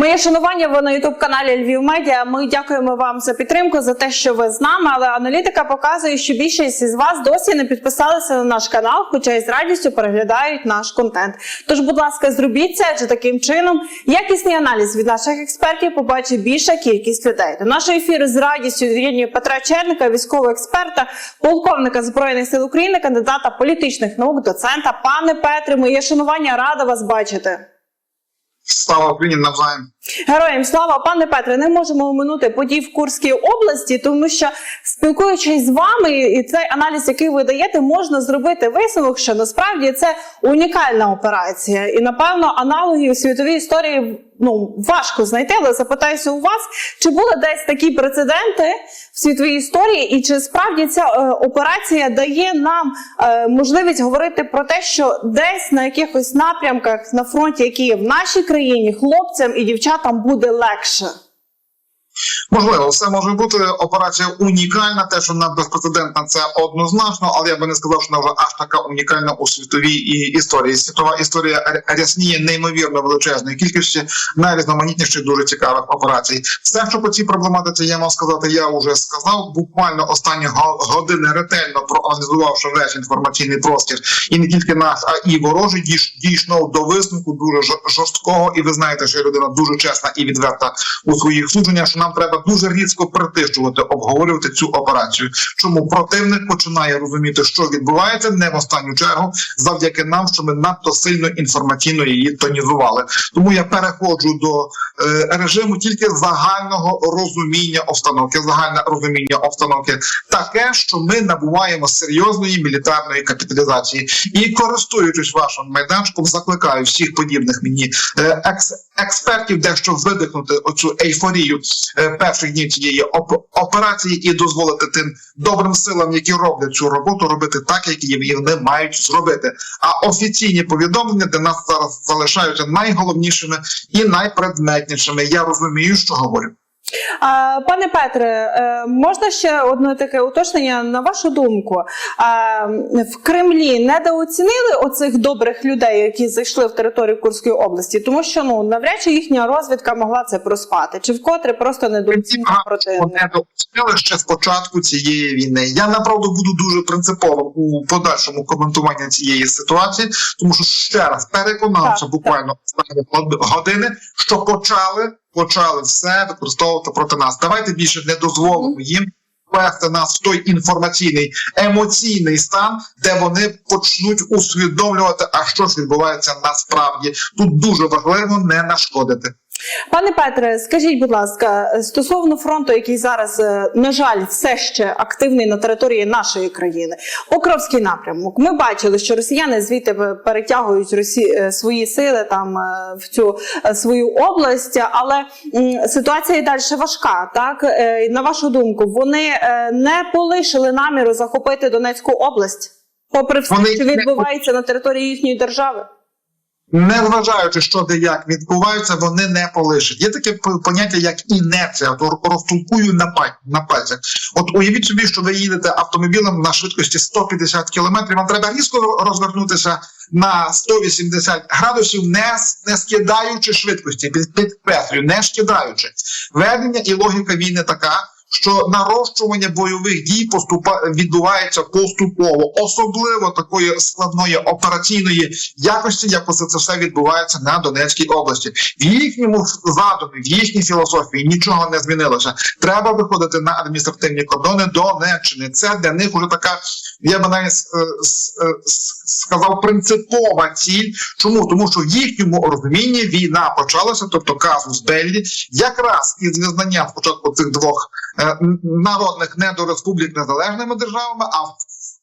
Моє шанування ви на ютуб каналі Львів Медіа. Ми дякуємо вам за підтримку, за те, що ви з нами. Але аналітика показує, що більшість із вас досі не підписалися на наш канал, хоча й з радістю переглядають наш контент. Тож, будь ласка, зробіть це, адже таким чином якісний аналіз від наших експертів побачить більша кількість людей. До нашого ефіру з радістю від'єднує Петра Черника, військового експерта, полковника збройних сил України, кандидата політичних наук, доцента. Пане Петре, моє шанування рада вас бачити. Слава Україні навзаєм. Героям слава, пане Петре, не можемо оминути подій в Курській області, тому що спілкуючись з вами, і цей аналіз, який ви даєте, можна зробити висновок, що насправді це унікальна операція, і напевно аналогів світовій історії ну важко знайти. Але запитаюся у вас, чи були десь такі прецеденти в світовій історії, і чи справді ця е, операція дає нам е, можливість говорити про те, що десь на якихось напрямках на фронті, які є в нашій країні, хлопцям і дівчатам буде легше. Можливо, все може бути. Операція унікальна. Те, що вона безпрецедентна, це однозначно, але я би не сказав, що вона вже аж така унікальна у світовій історії. Світова історія рясніє неймовірно величезної кількості найрізноманітніших дуже цікавих операцій. Все, що по цій проблематиці я мав сказати, я вже сказав. Буквально останні го- години ретельно проаналізувавши весь інформаційний простір, і не тільки наш, а і ворожий дійш- дійшов до висновку дуже жор- жорсткого. І ви знаєте, що я людина дуже чесна і відверта у своїх судженнях, що нам треба дуже різко притишувати, обговорювати цю операцію. Чому противник починає розуміти, що відбувається, не в останню чергу, завдяки нам, що ми надто сильно інформаційно її тонізували. Тому я переходжу до е, режиму тільки загального розуміння обстановки, загальне розуміння обстановки, таке, що ми набуваємо серйозної мілітарної капіталізації. І користуючись вашим майданчиком, закликаю всіх подібних мені е, екс, експертів дещо видихнути оцю ейфорію перших днів цієї оп- операції і дозволити тим добрим силам, які роблять цю роботу, робити так, як її вони мають зробити. А офіційні повідомлення для нас зараз залишаються найголовнішими і найпредметнішими. Я розумію, що говорю. Пане Петре, е, можна ще одне таке уточнення на вашу думку? В Кремлі недооцінили оцих добрих людей, які зайшли в територію Курської області, тому що ну навряд чи їхня розвідка могла це проспати, чи вкотре просто недооцінили противника? Допустили ще з початку цієї війни. Я направду буду дуже принциповим у подальшому коментуванні цієї ситуації, тому що ще раз переконався буквально останні години, що почали почали все використовувати проти нас. Давайте більше не дозволимо їм. Вести нас в той інформаційний емоційний стан, де вони почнуть усвідомлювати, а що ж відбувається насправді. Тут дуже важливо не нашкодити. Пане Петре, скажіть, будь ласка, стосовно фронту, який зараз, е, на жаль, все ще активний на території нашої країни, Покровський напрямок. Ми бачили, що росіяни звідти перетягують Росі... е, свої сили там е, в цю е, свою область, але ситуація і далі важка. Так Е, на вашу думку, вони е, не полишили наміру захопити Донецьку область, попри все, що відбувається на території їхньої держави. Незважаючи, що де як відбувається, вони не полишать. Є таке поняття, як інерція, то розтолкую на на пальцях. От уявіть собі, що ви їдете автомобілем на швидкості 150 км, вам треба різко розвернутися на 180 градусів, не, не скидаючи швидкості, під- підкреслюю, не скидаючи. Ведення і логіка війни така. Що нарощування бойових дій поступа відбувається поступово, особливо такої складної операційної якості, як це, це все відбувається на Донецькій області. В їхньому задумі, в їхній філософії нічого не змінилося. Треба виходити на адміністративні кордони Донеччини. Це для них уже така, я би навіть е, е, сказав, принципова ціль. Чому? Тому що в їхньому розумінні війна почалася, тобто казус Беллі, якраз із визнанням спочатку цих двох е, народних недореспублік незалежними державами, а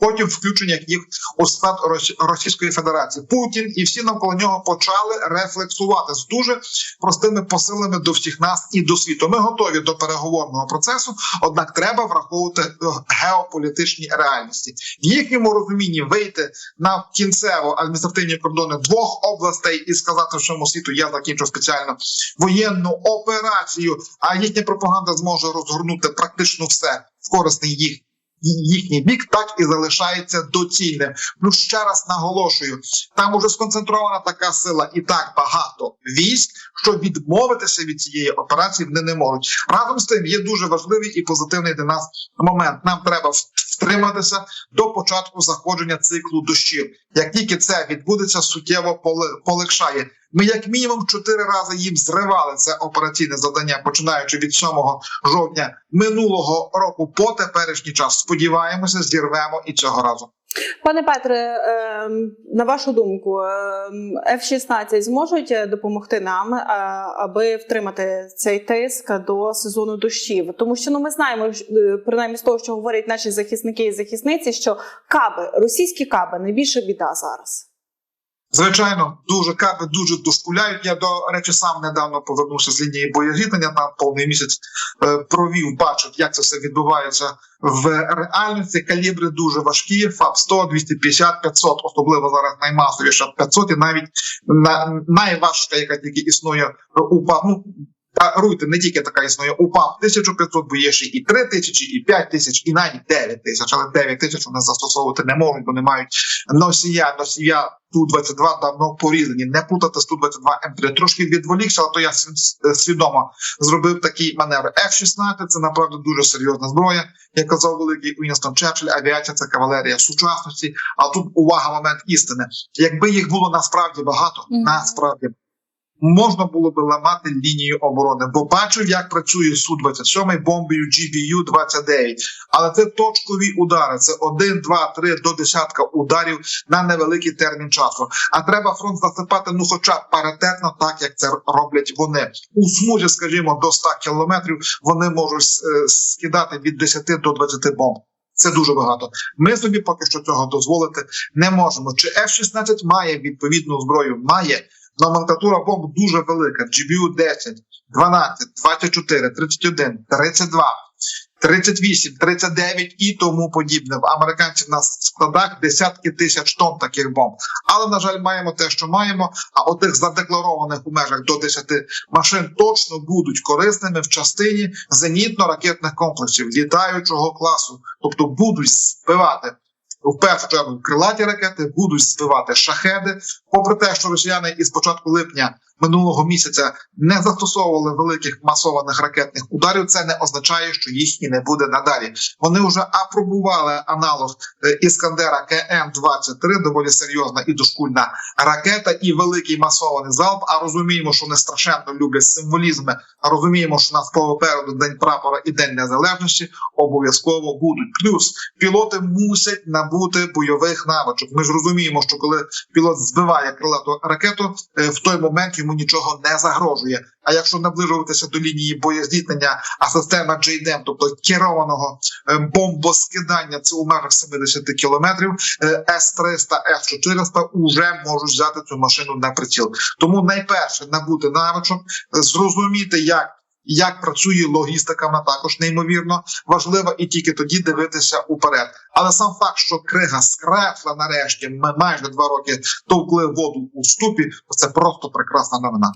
потім включення їх у склад Рос- Російської Федерації. Путін і всі навколо нього почали рефлексувати з дуже простими посилами до всіх нас і до світу. Ми готові до переговорного процесу, однак треба враховувати е, геополітичні реальності. В їхньому розумінні вийти на кінцево адміністративні кордони двох областей і сказати всьому світу, я закінчу спеціально воєнну операцію, а їхня пропаганда зможе розгорнути практично все в корисний їх їхній бік, так і залишається доцільним. Ну ще раз наголошую, там уже сконцентрована така сила і так багато військ, що відмовитися від цієї операції вони не можуть. Разом з тим є дуже важливий і позитивний для нас момент. Нам треба втриматися до початку заходження циклу дощів. Як тільки це відбудеться, суттєво поле- полегшає. Ми як мінімум чотири рази їм зривали це операційне завдання, починаючи від 7 жовтня минулого року по теперішній час. Сподіваємося, зірвемо і цього разу. Пане Петре, ем, на вашу думку, ем, F-16 зможуть допомогти нам, е, аби втримати цей тиск до сезону дощів? Тому що ну ми знаємо, е, принаймні з того, що говорять наші захисники і захисниці, що каби, російські каби найбільша біда зараз. Звичайно, дуже каби дуже дошкуляють. Я до речі сам недавно повернувся з лінії боєзіткнення. Там повний місяць е, провів, бачив, як це все відбувається в реальності. Калібри дуже важкі. ФАП 100, 250, 500, особливо зараз наймасовіша 500 і навіть на найважча, яка тільки існує у ПАП. Ну Даруйте, не тільки така існує УПАП 1500, бо є ще і 3000, і 5000, і навіть 9000, але 9000 вони застосовувати не можуть, бо не мають носія, носія Ту-22 давно порізані. Не плутати з Ту-22 М3. Трошки відволікся, але то я свідомо зробив такий маневр. F-16 – це направду дуже серйозна зброя. Як казав великий Уінстон Черчилль, авіація це кавалерія сучасності. А тут увага, момент істини. Якби їх було насправді багато, насправді можна було би ламати лінію оборони, бо бачив, як працює су 27 бомбою GBU 29 Але це точкові удари. Це один, два, три до десятка ударів на невеликий термін часу. А треба фронт засипати, ну, хоча паритетно, так як це роблять вони у смузі, скажімо, до 100 кілометрів. Вони можуть е, скидати від 10 до 20 бомб. Це дуже багато. Ми собі поки що цього дозволити не можемо. Чи F-16 має відповідну зброю? Має. Номенклатура бомб дуже велика. GBU 10, 12, 24, 31, 32, 38, 39 і тому подібне. В американців на складах десятки тисяч тонн таких бомб. Але на жаль, маємо те, що маємо. А отих задекларованих у межах до 10 машин точно будуть корисними в частині зенітно-ракетних комплексів літаючого класу, тобто будуть збивати. В першу чергу крилаті ракети будуть збивати шахеди. Попри те, що росіяни із початку липня минулого місяця не застосовували великих масованих ракетних ударів, це не означає, що їх і не буде надалі. Вони вже апробували аналог е, іскандера КМ 23 доволі серйозна і дошкульна ракета, і великий масований залп. А розуміємо, що вони страшенно люблять символізми. Розуміємо, що нас попереду день прапора і день незалежності обов'язково будуть. Плюс пілоти мусять набути бойових навичок. Ми ж розуміємо, що коли пілот збиває крилату ракету, е, в той момент йому нічого не загрожує. А якщо наближуватися до лінії боєздітнення, а система JDM, тобто керованого е, бомбоскидання, це у межах 70 кілометрів, е, С-300, С-400 уже можуть взяти цю машину на приціл. Тому найперше набути навичок, зрозуміти, як. Як працює логістика, вона також неймовірно важлива, і тільки тоді дивитися уперед. Але сам факт, що крига скрепла нарешті, ми майже два роки товкли воду у ступі, це просто прекрасна новина.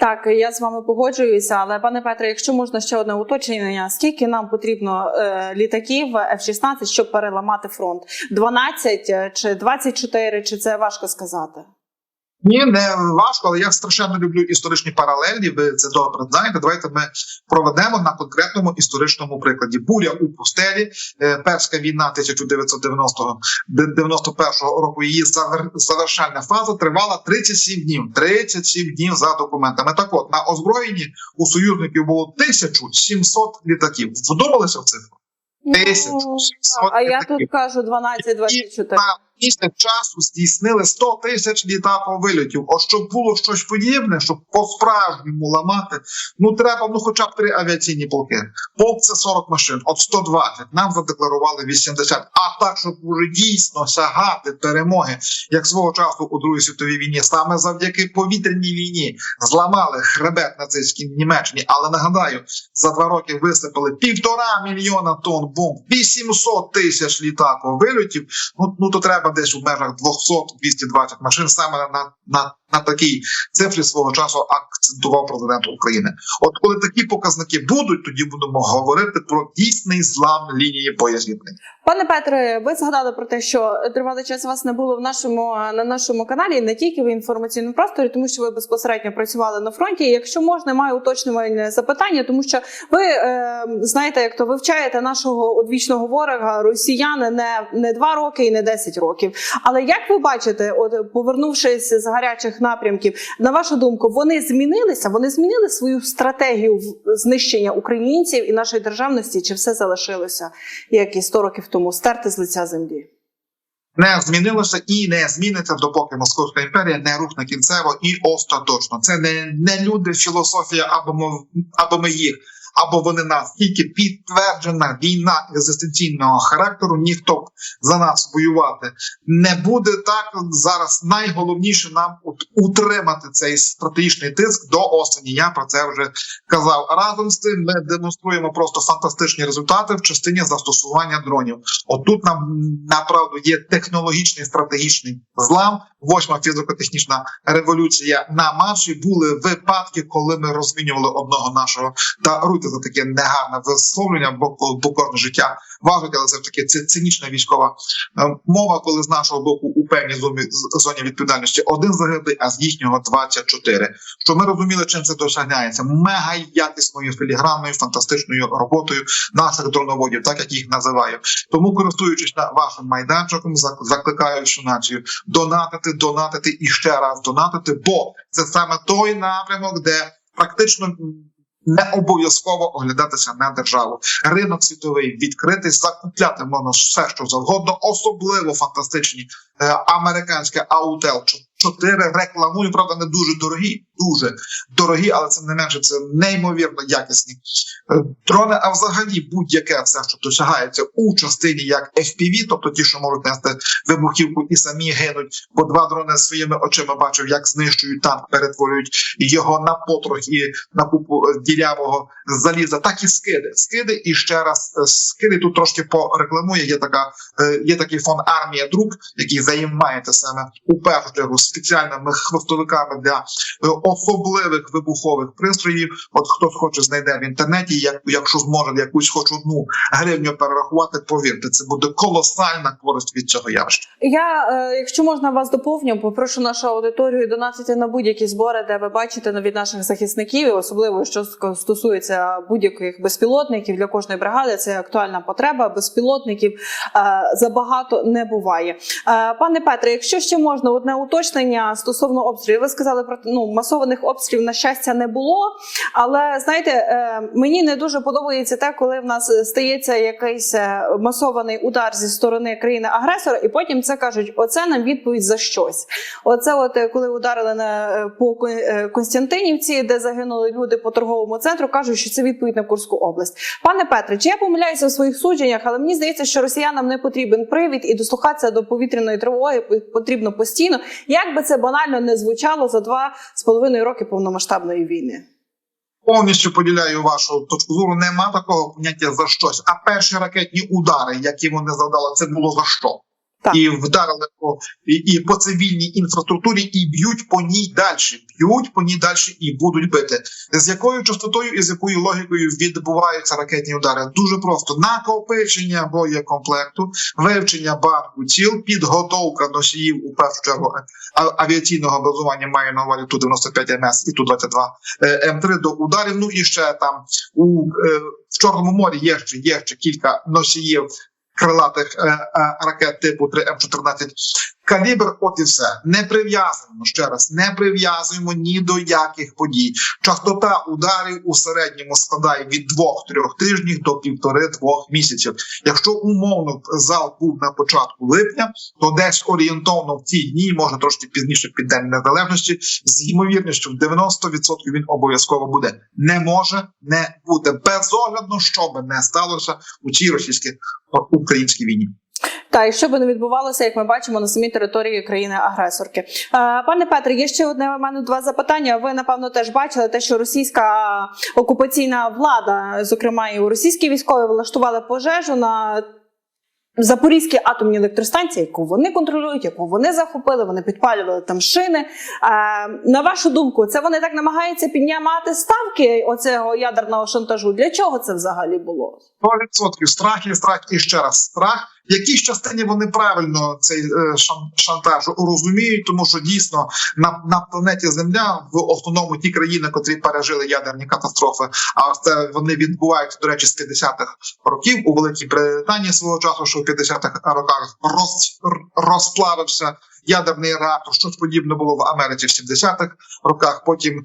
Так, я з вами погоджуюся, але пане Петре, якщо можна ще одне уточнення, скільки нам потрібно е, літаків F-16, щоб переламати фронт? 12 е, чи 24, чи це важко сказати? Ні, не важко, але я страшенно люблю історичні паралелі. Ви це добре знаєте. Давайте ми проведемо на конкретному історичному прикладі. Буря у пустелі, е, перська війна 1990-91 року. Її завер- завершальна фаза тривала 37 днів. 37 днів за документами. Так от на озброєнні у союзників було 1700 літаків. Вдумалися в цифру? Тисячу Ну, сімсот а я тут кажу 12-24. Місяць часу здійснили 100 тисяч літаків вильотів. От щоб було щось подібне, щоб по-справжньому ламати, ну треба ну хоча б три авіаційні полки. Полк це 40 машин, от 120. Нам задекларували 80. А так, щоб уже дійсно сягати перемоги, як свого часу у Другій світовій війні, саме завдяки повітряній війні зламали хребет нацистській Німеччині. Але нагадаю, за два роки висипали півтора мільйона тонн бомб, 800 тисяч літаків вильотів. Ну, ну то треба десь у межах 200-220 машин саме на, на на такій цифрі свого часу акцентував президент України. От коли такі показники будуть, тоді будемо говорити про дійсний злам лінії боєзіткнень. Пане Петре, ви згадали про те, що тривалий час вас не було в нашому на нашому каналі, не тільки в інформаційному просторі, тому що ви безпосередньо працювали на фронті. Якщо можна, маю уточнювальне запитання, тому що ви е, знаєте, як то вивчаєте нашого одвічного ворога росіяни не, не два роки і не 10 років. Але як ви бачите, от повернувшись з гарячих напрямків, на вашу думку, вони змінилися? Вони змінили свою стратегію знищення українців і нашої державності? Чи все залишилося як і 100 років тому стерти з лиця землі? не змінилося і не зміниться, допоки Московська імперія не рухне кінцево і остаточно. Це не, не люди, філософія або ми, або ми їх, або вони нас. Тільки підтверджена війна екзистенційного характеру. Ніхто за нас воювати не буде. Так зараз найголовніше нам утримати цей стратегічний тиск до осені. Я про це вже казав. Разом з тим, ми демонструємо просто фантастичні результати в частині застосування дронів. Отут нам направду є технологічний стратегічний злам. Восьма фізико-технічна революція на марші. Були випадки, коли ми розмінювали одного нашого та руйте за таке негарне висловлення, бо, бо кожне життя важить, але це ж таки це цинічна військова е, мова, коли з нашого боку у певній зоні, зоні відповідальності один загиблий, а з їхнього 24. Що ми розуміли, чим це досягняється мега якісною філігранною фантастичною роботою наших дроноводів, так як їх називаю. Тому, користуючись на вашим майданчиком, зак- закликаю націю донатити, донатити і ще раз донатити, бо це саме той напрямок, де практично. Не обов'язково оглядатися на державу. Ринок світовий відкритий, закупляти можна все, що завгодно, особливо фантастичні е, американське Аутел 4 рекламую, правда, не дуже дорогі, дуже дорогі, але це не менше це неймовірно якісні е, дрони. А взагалі будь-яке все, що досягається у частині як FPV, тобто ті, що можуть нести вибухівку і самі гинуть, бо два дрони своїми очима бачив, як знищують танк, перетворюють його на потрох і на купу е, ділявого заліза, так і скиди. Скиди і ще раз е, скиди тут трошки порекламує. Є така є такий фонд армія друк, який займається саме у першу чергу спеціальними хвостовиками для е, особливих вибухових пристроїв. От хтось хоче знайде в інтернеті, як якщо зможе якусь хоч одну гривню перерахувати, повірте, це буде колосальна користь від цього явища. Я, е, якщо можна вас доповню, попрошу нашу аудиторію донатити на будь-які збори, де ви бачите від наших захисників, особливо що стосується будь-яких безпілотників для кожної бригади. Це актуальна потреба. Безпілотників е, забагато не буває. Пане Петре, якщо ще можна, одне уточнення стосовно обстрілів. Ви сказали про ну масованих обстрілів на щастя не було. Але знаєте, е, мені не дуже подобається те, коли в нас стається якийсь е, масований удар зі сторони країни-агресора, і потім це кажуть: оце нам відповідь за щось. Оце, от е, коли ударили на по Ко- Константинівці, де загинули люди по торговому центру, кажуть, що це відповідь на Курську область. Пане Петре, чи я помиляюся в своїх судженнях, але мені здається, що росіянам не потрібен привід і дослухатися до повітряної тривоги потрібно постійно, як би це банально не звучало за два з половиною роки повномасштабної війни. Повністю поділяю вашу точку зору. Нема такого поняття за щось. А перші ракетні удари, які вони завдали, це було за що? Так. І вдарили по і, і по цивільній інфраструктурі, і б'ють по ній далі. Б'ють по ній далі і будуть бити. З якою частотою і з якою логікою відбуваються ракетні удари? Дуже просто накопичення боєкомплекту, вивчення банку тіл, підготовка носіїв у першу чергу авіаційного базування має на увазі ту 95 МС і ту 22 е, М3 до ударів. Ну і ще там у е, в Чорному морі є ще є ще кілька носіїв крилатих е, е, ракет типу 3 М14 калібр. От і все не прив'язуємо ще раз, не прив'язуємо ні до яких подій. Частота ударів у середньому складає від 2-3 тижнів до півтори-двох місяців. Якщо умовно зал був на початку липня, то десь орієнтовно в ці дні, може трошки пізніше під день незалежності, з ймовірністю в 90% він обов'язково буде. Не може не бути безоглядно, що би не сталося у цій російській українській війні. Та і що би не відбувалося, як ми бачимо на самій території країни-агресорки. Пане Петре, є ще одне у мене два запитання. Ви напевно теж бачили те, що російська окупаційна влада, зокрема і у російській військові, влаштували пожежу на Запорізькі атомні електростанції, яку вони контролюють, яку вони захопили, вони підпалювали там шини. Е, на вашу думку, це вони так намагаються піднімати ставки оцього ядерного шантажу? Для чого це взагалі було? 100% страх і страх і ще раз страх. В якійсь частині вони правильно цей е, шантаж розуміють, тому що дійсно на, на планеті Земля в основному ті країни, котрі пережили ядерні катастрофи, а це вони відбуваються, до речі, з 50-х років у Великій Британії свого часу, що в 50-х роках роз, розплавився ядерний реактор. Щось подібне було в Америці в 70-х роках. Потім, е,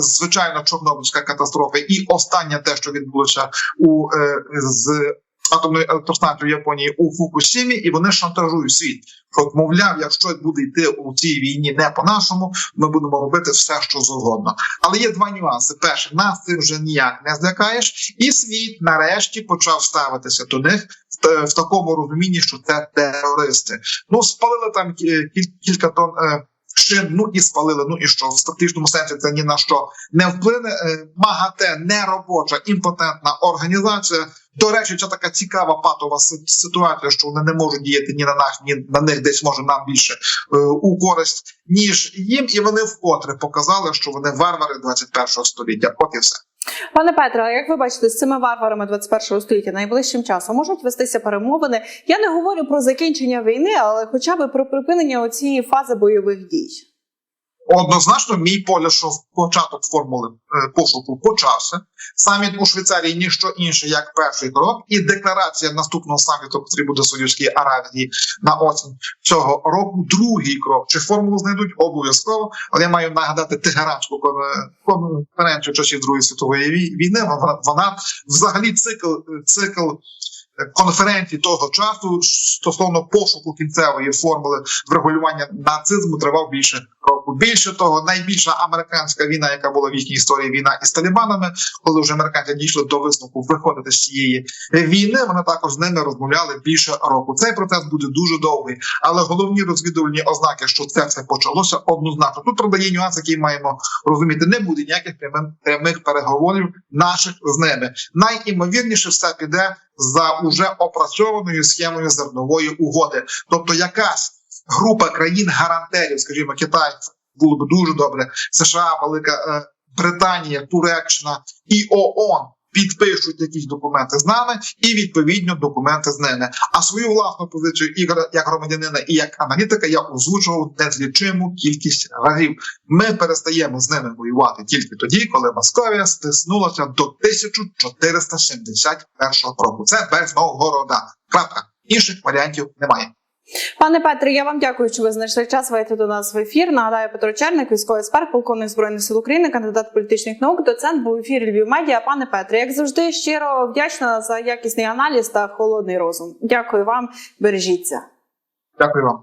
звичайно, Чорнобильська катастрофа, і останнє те, що відбулося у е, з атомною електростанцією Японії у Фукусімі, і вони шантажують світ. Що, мовляв, якщо буде йти у цій війні не по-нашому, ми будемо робити все, що завгодно. Але є два нюанси: перше, нас цим вже ніяк не злякаєш, і світ нарешті почав ставитися до них в, в такому розумінні, що це терористи. Ну спалили там кі- кіль- кілька тонн. Е, Шин, ну і спалили. Ну і що в статичному сенсі це ні на що не вплине. Е, МАГАТЕ неробоча імпотентна організація. До речі, це така цікава патова ситуація, що вони не можуть діяти ні на нас, ні на них десь може нам більше е, у користь, ніж їм, і вони вкотре показали, що вони варвари 21 століття. От і все. Пане Петре, як ви бачите, з цими варварами 21 століття найближчим часом можуть вестися перемовини? Я не говорю про закінчення війни, але хоча б про припинення цієї фази бойових дій. Однозначно, мій погляд, що початок формули е, пошуку почався. Саміт у Швейцарії ніщо інше, як перший крок, і декларація наступного саміту, який буде в Аравії на осінь цього року. Другий крок. Чи формулу знайдуть обов'язково? Але я маю нагадати Тегеранську кон- конференцію часів Другої світової війни. Вона взагалі цикл цикл. Конференції того часу стосовно пошуку кінцевої формули врегулювання нацизму тривав більше року. Більше того, найбільша американська війна, яка була в їхній історії, війна із талібанами, коли вже американці дійшли до висновку виходити з цієї війни. Вони також з ними розмовляли більше року. Цей процес буде дуже довгий, але головні розвідувальні ознаки, що це все почалося, однозначно. Тут продає нюанс, який маємо розуміти. Не буде ніяких прямих переговорів наших з ними. Найімовірніше все піде за уже опрацьованою схемою зернової угоди, тобто якась група країн-гарантерів, скажімо, Китай було б дуже добре. США, Велика е, Британія, Туреччина і ООН підпишуть якісь документи з нами, і відповідно документи з ними. А свою власну позицію Ігоря як громадянина і як аналітика я озвучував незлічиму кількість разів. Ми перестаємо з ними воювати тільки тоді, коли Московія стиснулася до 1471 року. Це без Новгорода. Крапка. Інших варіантів немає. Пане Петре, я вам дякую, що ви знайшли час вийти до нас в ефір. Нагадаю, Петро Черник, військовий експерт, полковник збройних сил України, кандидат політичних наук, доцент був ефірі Львів Медіа. Пане Петре, як завжди, щиро вдячна за якісний аналіз та холодний розум. Дякую вам, бережіться. Дякую вам.